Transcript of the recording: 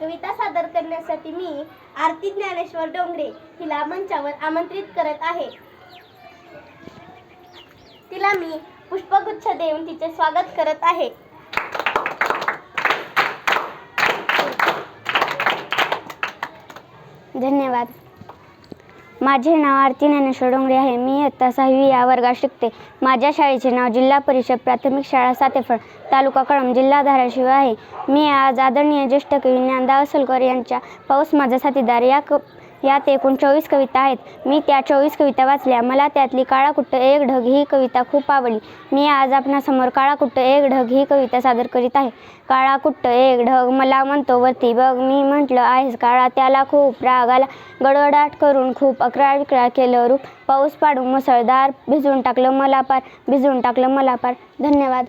कविता सादर करण्यासाठी मी आरती ज्ञानेश्वर डोंगरे हिला मंचावर आमंत्रित करत आहे. तिला मी पुष्पगुच्छ देऊन तिचे स्वागत करत आहे. धन्यवाद. माझे नाव आरती ज्ञानेश्वर डोंगरे आहे. मी इयत्ता सहावी या वर्गात शिकते. माझ्या शाळेचे नाव जिल्हा परिषद प्राथमिक शाळा सातेफळ तालुका कळंब जिल्हा धाराशिव आहे. मी आज आदरणीय ज्येष्ठ कवी ज्ञानदा असलकर यांच्या पाऊस माझा साथीदार या क यात एकूण चोवीस कविता आहेत. मी त्या चोवीस कविता वाचल्या. मला त्यातली काळाकुट्ट एक ढग ही कविता खूप आवडली. मी आज आपणासमोर काळाकुट्ट एक ढग ही कविता सादर करीत आहे. काळाकुट्ट एक ढग मला म्हणतो वरती बघ मी म्हटलं आहेस काळा त्याला खूप राग आला. गडगडाट करून खूप अकरा विक्राळ केलं रूप. पाऊस पाडून मुसळधार भिजवून टाकलं मला पार भिजवून टाकलं मला पार. धन्यवाद.